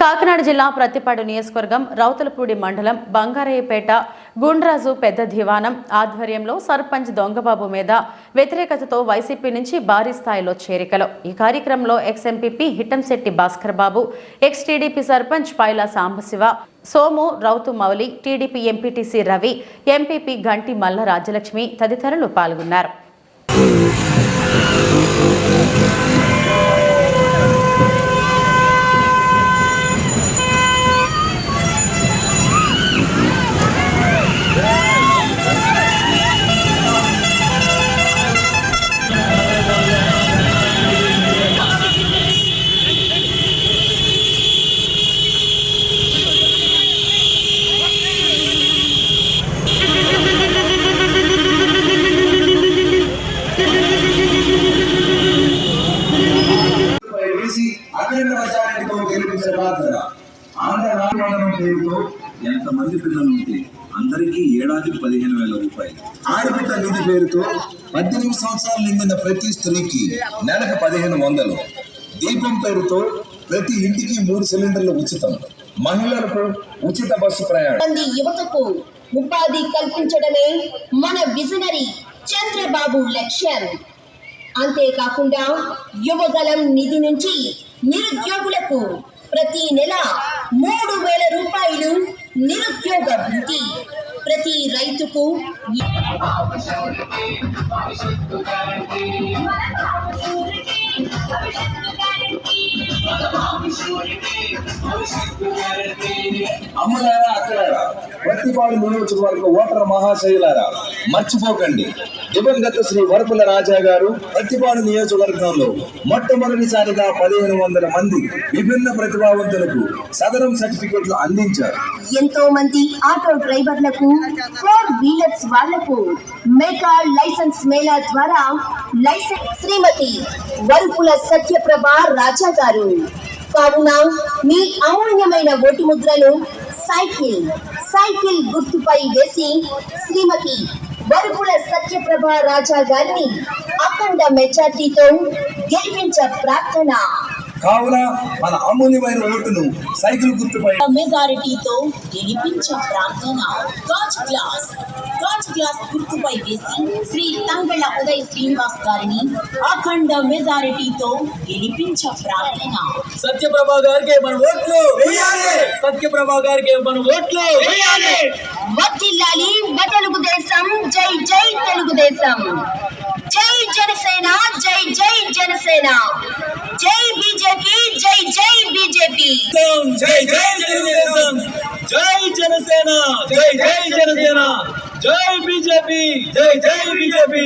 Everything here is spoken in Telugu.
కాకినాడ జిల్లా ప్రత్తిపాడు నియోజకవర్గం రౌతులపూడి మండలం బంగారయ్యపేట గుండ్రాజు పెద్ద దివానం ఆధ్వర్యంలో సర్పంచ్ దొంగబాబు మీద వ్యతిరేకతతో వైసీపీ నుంచి భారీ స్థాయిలో చేరికలు. ఈ కార్యక్రమంలో ex MPP Hittamsetti Bhaskar Babu ex TDP sarpanch Paila Sambasiva Somu Rautu Mouli TDP MPTC Ravi MPP Ganti Malla Rajalakshmi తదితరులు పాల్గొన్నారు. అఖండ గెలిపించే బాధ్యత. ఆంధ్ర రాష్ట్రం పేరుతో ఎంతమంది పిల్లలు ఉంటే అందరికీ ఏడాదికి పదిహేను వేల రూపాయలు. ఆడబిడ్డ నిధి పేరుతో పద్దెనిమిది సంవత్సరాలు నిండిన ప్రతి స్త్రీకి నెలకు పదిహేను వందలు. దీపం పేరుతో ప్రతి ఇంటికి మూడు సిలిండర్లు ఉచితం. మహిళలకు ఉచిత బస్సు ప్రయాణం. యువతకు ఉపాధి కల్పించడమే మన విజనరీ చంద్రబాబు లక్ష్యం. అంతేకాకుండా యువగలం నిధి నుంచి నిరుద్యోగులకు ప్రతి నెల మూడు వేల రూపాయలు నిరుద్యోగ భృతి. ప్రతి రైతుకు అమ్మలారా అక్కలారా ప్రతిపాడు నియోజకవర్గ ఓటర్ మహాశైలారా మర్చిపోకండి. దివంగత శ్రీ వరపుల రాజా గారు ప్రతిపాడు నియోజకవర్గంలో మొట్టమొదటిసారిగా పదిహేను వందల మంది విభిన్న ప్రతిభావంతులకు సదరం సర్టిఫికెట్లు అందించారు. ఎంతో మంది ఆటో డ్రైవర్లకు ఫోర్ వీలర్స్ వాళ్ళకు మెగా లైసెన్స్ మేళా ద్వారా లైసెన్స్ శ్రీమతి వరుపుల సత్యప్రభ రాజా గారు కావున మీ అమూల్యమైన ఓటు ముద్రను సైకిల్ సైకిల్ గుర్తుపై వేసి శ్రీమతి వరుపుల సత్యప్రభ రాజా గారిని అఖండ మెజార్టీతో గెలిపించ ప్రార్థన. కావున మన అమూల్యమైన ఓటును సైకిల్ గుర్తుపై మెజారిటీతో గెలిపించ ప్రార్థన గాజ్ గ్లాస్. గాజ్ గ్లాస్ గుర్తుపై వేసి శ్రీ తంగళ ఉదయ్ శ్రీనివాస్ గారిని అఖండ మెజారిటీతో గెలిపించ ప్రార్థన. సత్యప్రభా గారికి మన ఓట్లు సత్యప్రభా గారికి మన ఓట్లు వర్ధిల్లాలి తెలుగుదేశం జై జై తెలుగుదేశం. జై జనసేన జై జై జనసేన. జై బీజేపీ జై జై బీజేపీ. జై జై తెలుగుదేశం జై జనసేన జై జై జనసేన జై బీజేపీ జై జై బీజేపీ.